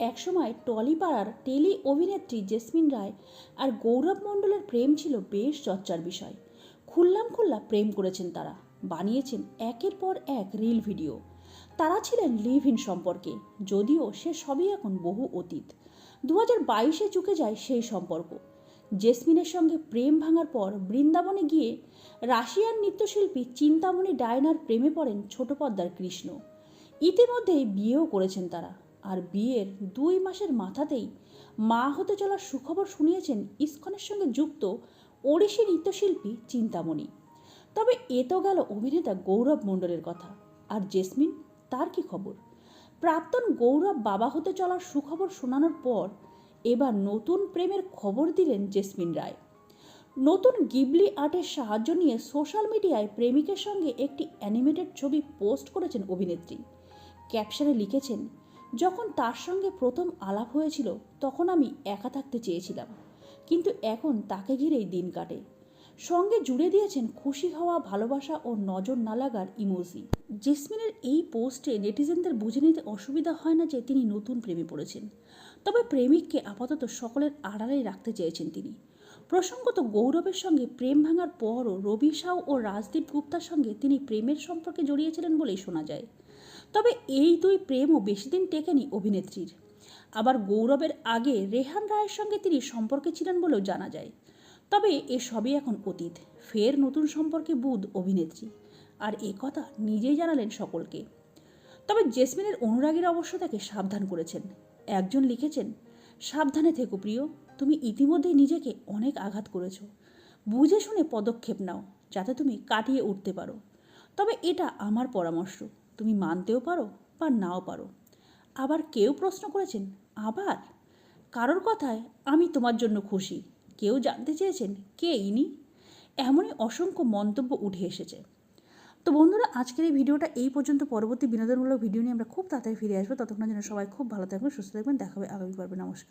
একসময় টলিপাড়ার টেলি অভিনেত্রী জেসমিন রায় আর গৌরব মণ্ডলের প্রেম ছিল বেশ চর্চার বিষয়। খুল্লাম খুল্লা প্রেম করেছেন তারা, বানিয়েছেন একের পর এক রিল ভিডিও। তারা ছিলেন লিভ ইন সম্পর্কে, যদিও সে সবই এখন বহু অতীত। দু হাজার বাইশে চুকে যায় সেই সম্পর্ক। জেসমিনের সঙ্গে প্রেম ভাঙার পর বৃন্দাবনে গিয়ে রাশিয়ান নৃত্যশিল্পী চিন্তামণি ডায়নার প্রেমে পড়েন ছোট পর্দার কৃষ্ণ। ইতিমধ্যেই বিয়েও করেছেন তারা। আর বিয়ের দুই মাসের মাথাতেই মা হতে চলার সুখবর শুনিয়েছেন ইস্কনের সঙ্গে যুক্ত ওড়িশি নৃত্যশিল্পী চিন্তামণি। তবে এ তো গেল অভিনেতা গৌরব মণ্ডলের কথা। আর জেসমিন, তার কি খবর? প্রাক্তন গৌরব বাবা হতে চলার সুখবর শোনানোর পর এবার নতুন প্রেমের খবর দিলেন জেসমিন রায়। নতুন গিবলি আর্টের সাহায্য নিয়ে সোশ্যাল মিডিয়ায় প্রেমিকের সঙ্গে একটি অ্যানিমেটেড ছবি পোস্ট করেছেন অভিনেত্রী। ক্যাপশনে লিখেছেন যখন তার সঙ্গে প্রথম আলাপ হয়েছিল, তখন আমি একা থাকতে চেয়েছিলাম। কিন্তু এখন তাকে ঘিরেই দিন কাটে। সঙ্গে জুড়ে দিয়েছেন খুশি হওয়া, ভালোবাসা ও নজর না লাগার ইমোজি। জেসমিনের এই পোস্টে নেটিজেনদের বুঝে নিতে অসুবিধা হয় না যে তিনি নতুন প্রেমে পড়েছেন। তবে প্রেমিককে আপাতত সকলের আড়ালেই রাখতে চেয়েছেন তিনি। প্রসঙ্গত গৌরবের সঙ্গে প্রেম ভাঙার পরও রবি সাউ ও রাজদীপ গুপ্তার সঙ্গে তিনি প্রেমের সম্পর্কে জড়িয়েছিলেন বলেই শোনা যায়। তবে এই দুই প্রেমও বেশি দিন টেকেনি অভিনেত্রীর। আবার গৌরবের আগে রেহান রায়ের সঙ্গে তিনি সম্পর্কে ছিলেন বলেও জানা যায়। তবে এ সবই এখন অতীত। ফের নতুন সম্পর্কে বুধ অভিনেত্রী। আর এ কথা নিজেই জানালেন সকলকে। তবে জেসমিনের অনুরাগীরা অবশ্য তাকে সাবধান করেছেন। একজন লিখেছেন, সাবধানে থেকো প্রিয়, তুমি ইতিমধ্যেই নিজেকে অনেক আঘাত করেছ। বুঝে শুনে পদক্ষেপ নাও, যাতে তুমি কাটিয়ে উঠতে পারো। তবে এটা আমার পরামর্শ। তুমি মানতেও পারো বা নাও পারো। আবার কেউ প্রশ্ন করেছেন, আবার? কারোর কথায় আমি তোমার জন্য খুশি। কেউ জানতে চেয়েছেন, কে ইনি? এমনই অসংখ্য মন্তব্য উঠে এসেছে। তো বন্ধুরা, আজকের এই ভিডিওটা এই পর্যন্ত। পরবর্তী বিনোদনমূলক ভিডিও নিয়ে আমরা খুব তাড়াতাড়ি ফিরে আসব। ততক্ষণ যেন সবাই খুব ভালো থাকবেন, সুস্থ থাকবেন। দেখাবে আগামী পর্বে নমস্কার।